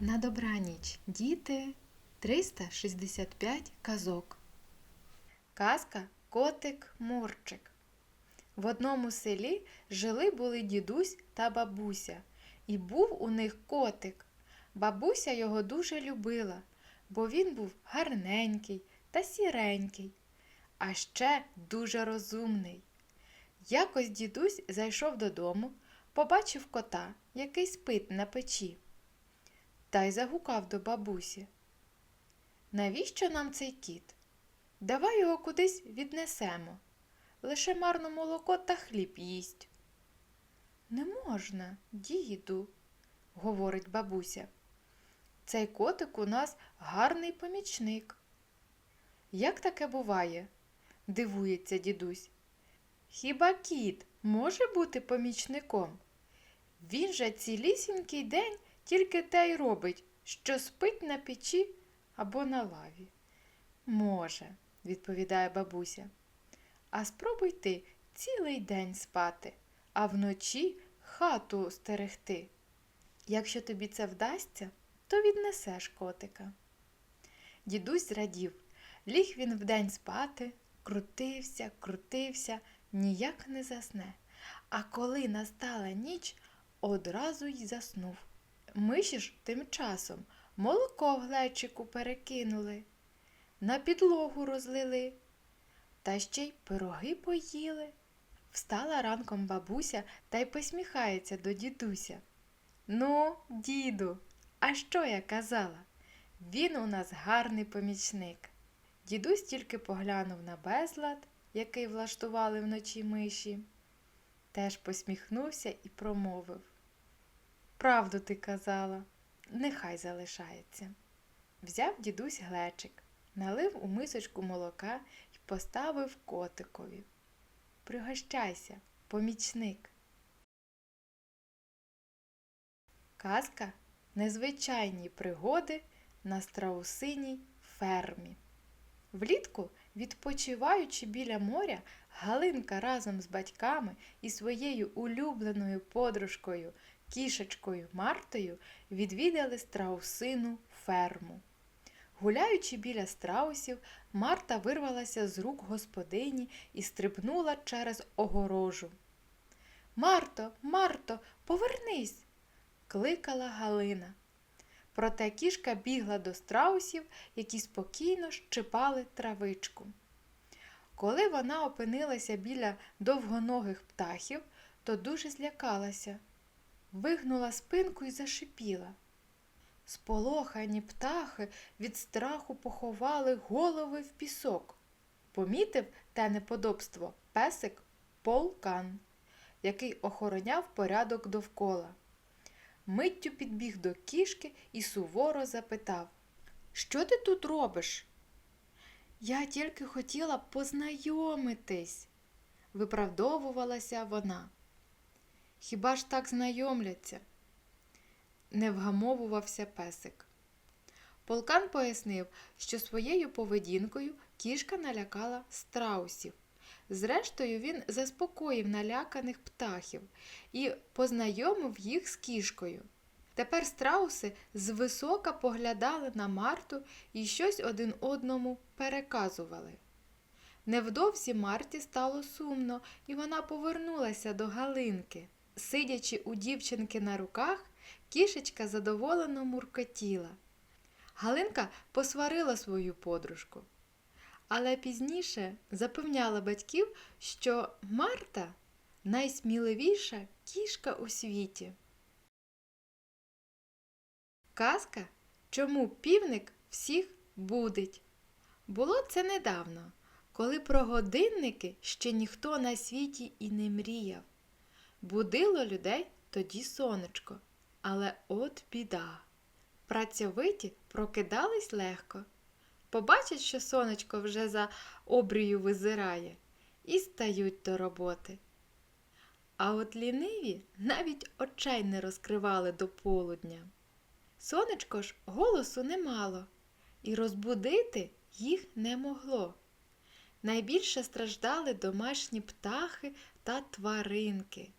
На добраніч, діти 365 казок. Казка Котик Мурчик. В одному селі жили були дідусь та бабуся, і був у них котик. Бабуся його дуже любила, бо він був гарненький та сіренький, а ще дуже розумний. Якось дідусь зайшов додому, побачив кота, який спить на печі та й загукав до бабусі. Навіщо нам цей кіт? Давай його кудись віднесемо. Лише марно молоко та хліб їсть. Не можна, діду, говорить бабуся. Цей котик у нас гарний помічник. Як таке буває? дивується дідусь. Хіба кіт може бути помічником? Він же цілісінький день тільки те й робить, що спить на печі або на лаві. Може, відповідає бабуся. А спробуй ти цілий день спати, а вночі хату стерегти. Якщо тобі це вдасться, то віднесеш котика. Дідусь зрадів, ліг він вдень спати, крутився, крутився, ніяк не засне. А коли настала ніч, одразу й заснув. Миші ж тим часом молоко в глечику перекинули, на підлогу розлили, та ще й пироги поїли. Встала ранком бабуся та й посміхається до дідуся. Ну, діду, а що я казала? Він у нас гарний помічник. Дідусь тільки поглянув на безлад, який влаштували вночі миші, теж посміхнувся і промовив. Правду ти казала, нехай залишається. Взяв дідусь глечик, налив у мисочку молока і поставив котикові. Пригощайся, помічник. Казка незвичайні пригоди на страусиній фермі. Влітку, відпочиваючи біля моря, Галинка разом з батьками і своєю улюбленою подружкою кішечкою Мартою відвідали страусину ферму. Гуляючи біля страусів, Марта вирвалася з рук господині і стрибнула через огорожу. Марто, Марто, повернись! кликала Галина. Проте кішка бігла до страусів, які спокійно щипали травичку. Коли вона опинилася біля довгоногих птахів, то дуже злякалася вигнула спинку і зашипіла. Сполохані птахи від страху поховали голови в пісок. Помітив те неподобство песик полкан, який охороняв порядок довкола. Миттю підбіг до кішки і суворо запитав Що ти тут робиш? Я тільки хотіла познайомитись, виправдовувалася вона. Хіба ж так знайомляться? не вгамовувався песик. Полкан пояснив, що своєю поведінкою кішка налякала страусів. Зрештою, він заспокоїв наляканих птахів і познайомив їх з кішкою. Тепер страуси звисока поглядали на Марту і щось один одному переказували. Невдовзі Марті стало сумно, і вона повернулася до Галинки. Сидячи у дівчинки на руках, кішечка задоволено муркотіла. Галинка посварила свою подружку, але пізніше запевняла батьків, що Марта найсміливіша кішка у світі. Казка Чому півник всіх будить? Було це недавно, коли про годинники ще ніхто на світі і не мріяв. Будило людей тоді сонечко, але от біда. Працьовиті прокидались легко. Побачать, що сонечко вже за обрію визирає, і стають до роботи. А от ліниві навіть очей не розкривали до полудня. Сонечко ж голосу не мало, і розбудити їх не могло. Найбільше страждали домашні птахи та тваринки.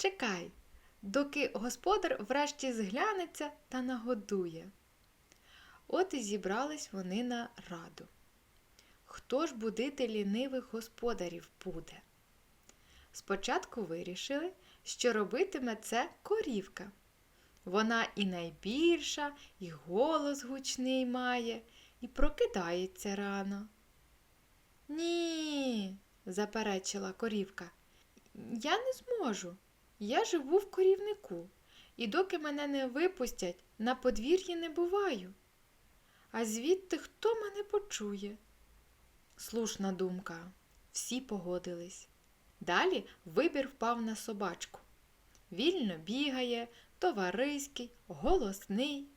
Чекай, доки господар врешті зглянеться та нагодує. От і зібрались вони на раду. Хто ж будити лінивих господарів буде? Спочатку вирішили, що робитиме це корівка. Вона і найбільша, і голос гучний має, і прокидається рано. Ні, заперечила корівка. Я не зможу. Я живу в корівнику, і доки мене не випустять, на подвір'ї не буваю. А звідти хто мене почує? Слушна думка. Всі погодились. Далі вибір впав на собачку. Вільно бігає, товариський, голосний.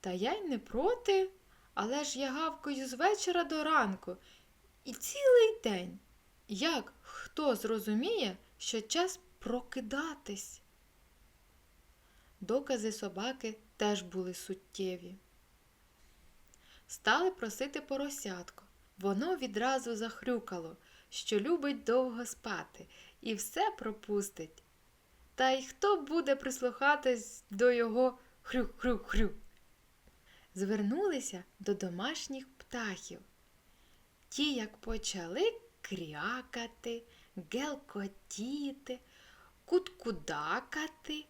Та я й не проти, але ж я гавкою з вечора до ранку і цілий день. Як хто зрозуміє, що час прокидатись? Докази собаки теж були суттєві. Стали просити поросятко. Воно відразу захрюкало, що любить довго спати і все пропустить. Та й хто буде прислухатись до його хрю-хрю-хрю? Звернулися до домашніх птахів. Ті, як почали крякати, гелкотіти, куткудакати,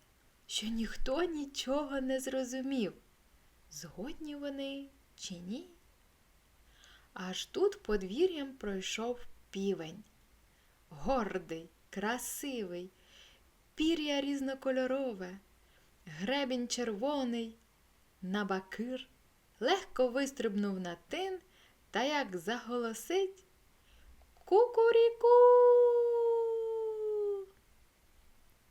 що ніхто нічого не зрозумів. Згодні вони чи ні? Аж тут подвір'ям пройшов півень. Гордий, красивий, пір'я різнокольорове, гребінь червоний, набакир, легко вистрибнув на тин та як заголосить Кукуріку.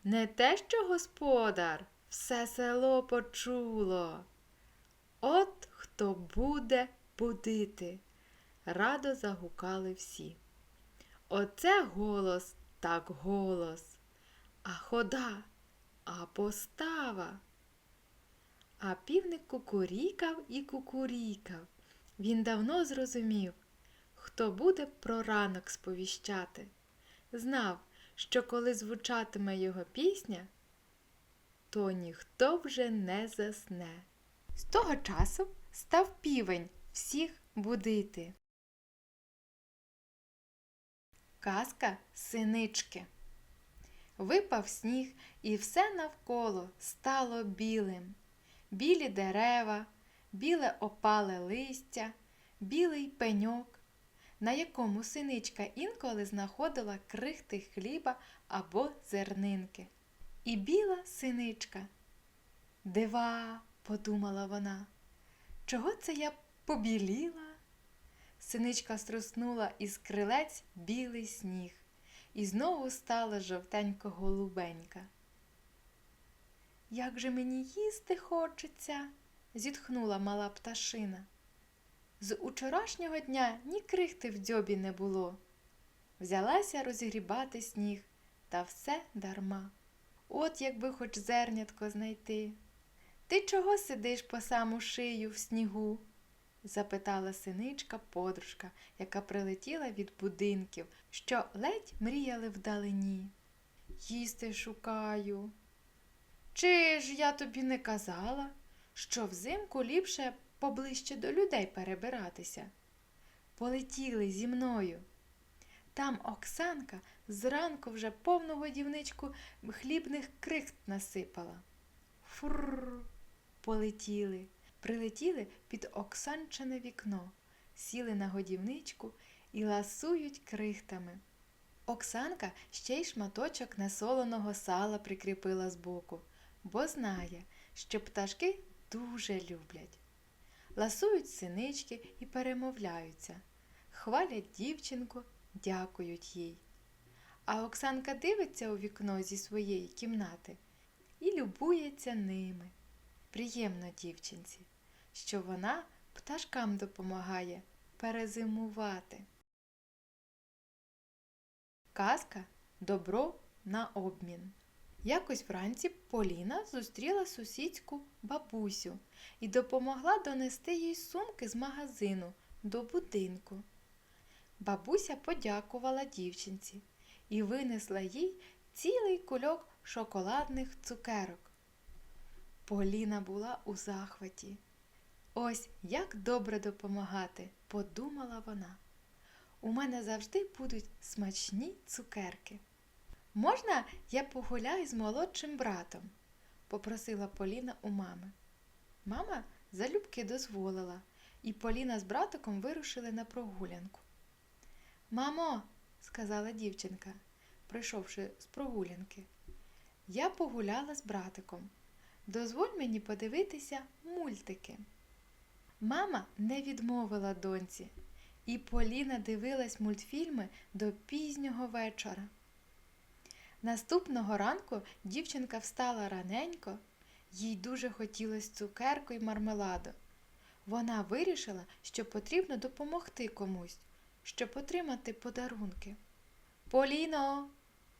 Не те, що господар, все село почуло. От хто буде будити, радо загукали всі. Оце голос так голос, а хода, а постава. А півник кукурікав і кукурікав. Він давно зрозумів, хто буде про ранок сповіщати. Знав, що коли звучатиме його пісня, то ніхто вже не засне. З того часу став півень всіх будити. Казка синички. Випав сніг, і все навколо стало білим. Білі дерева, біле опале листя, білий пеньок, на якому синичка інколи знаходила крихти хліба або зернинки. І біла синичка. Дива, подумала вона, чого це я побіліла? Синичка струснула із крилець білий сніг, і знову стала жовтенько голубенька. Як же мені їсти хочеться, зітхнула мала пташина. З учорашнього дня ні крихти в дзьобі не було. Взялася розгрібати сніг, та все дарма. От якби хоч зернятко знайти. Ти чого сидиш по саму шию в снігу? запитала синичка подружка, яка прилетіла від будинків, що ледь мріяли вдалині. Їсти шукаю. Чи ж я тобі не казала, що взимку ліпше поближче до людей перебиратися? Полетіли зі мною. Там Оксанка зранку вже повну годівничку хлібних крихт насипала. Фурр, полетіли, прилетіли під Оксанчине вікно, сіли на годівничку і ласують крихтами. Оксанка ще й шматочок несоленого сала прикріпила збоку, бо знає, що пташки дуже люблять. Ласують синички і перемовляються, хвалять дівчинку, дякують їй. А Оксанка дивиться у вікно зі своєї кімнати і любується ними. Приємно дівчинці, що вона пташкам допомагає перезимувати. Казка Добро на обмін. Якось вранці Поліна зустріла сусідську бабусю і допомогла донести їй сумки з магазину до будинку. Бабуся подякувала дівчинці і винесла їй цілий кульок шоколадних цукерок. Поліна була у захваті. Ось як добре допомагати, подумала вона. У мене завжди будуть смачні цукерки. Можна я погуляю з молодшим братом? попросила Поліна у мами. Мама залюбки дозволила, і Поліна з братиком вирушили на прогулянку. Мамо, сказала дівчинка, прийшовши з прогулянки, я погуляла з братиком. Дозволь мені подивитися мультики. Мама не відмовила доньці, і Поліна дивилась мультфільми до пізнього вечора. Наступного ранку дівчинка встала раненько, їй дуже хотілося цукерку й мармеладу. Вона вирішила, що потрібно допомогти комусь, щоб отримати подарунки. Поліно,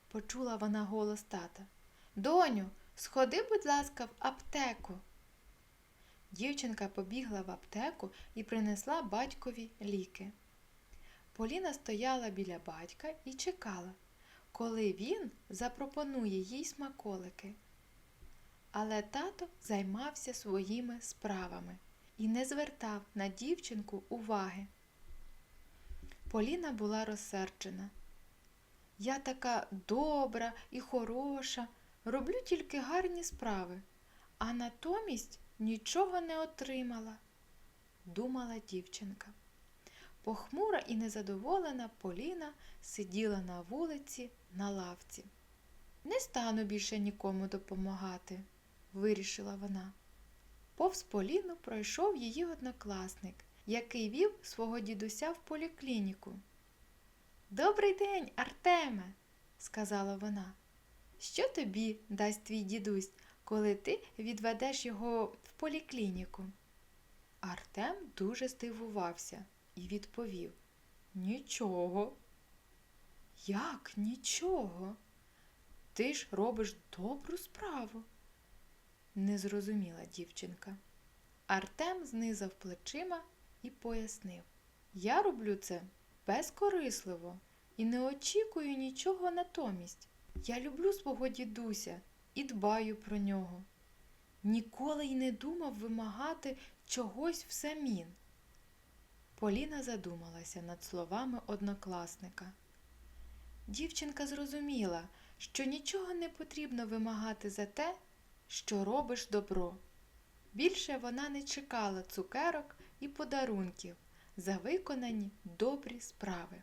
почула вона голос тата. Доню, сходи, будь ласка, в аптеку. Дівчинка побігла в аптеку і принесла батькові ліки. Поліна стояла біля батька і чекала, коли він запропонує їй смаколики. Але тато займався своїми справами і не звертав на дівчинку уваги. Поліна була розсерджена. Я така добра і хороша, роблю тільки гарні справи, а натомість нічого не отримала, думала дівчинка. Похмура і незадоволена Поліна сиділа на вулиці на лавці. Не стану більше нікому допомагати, вирішила вона. Повз Поліну пройшов її однокласник, який вів свого дідуся в поліклініку. Добрий день, Артеме, сказала вона. Що тобі дасть твій дідусь, коли ти відведеш його в поліклініку? Артем дуже здивувався і відповів Нічого. Як нічого? Ти ж робиш добру справу, не зрозуміла дівчинка. Артем знизав плечима і пояснив Я роблю це безкорисливо і не очікую нічого натомість. Я люблю свого дідуся і дбаю про нього. Ніколи й не думав вимагати чогось взамін. Поліна задумалася над словами однокласника. Дівчинка зрозуміла, що нічого не потрібно вимагати за те, що робиш добро. Більше вона не чекала цукерок і подарунків за виконані добрі справи.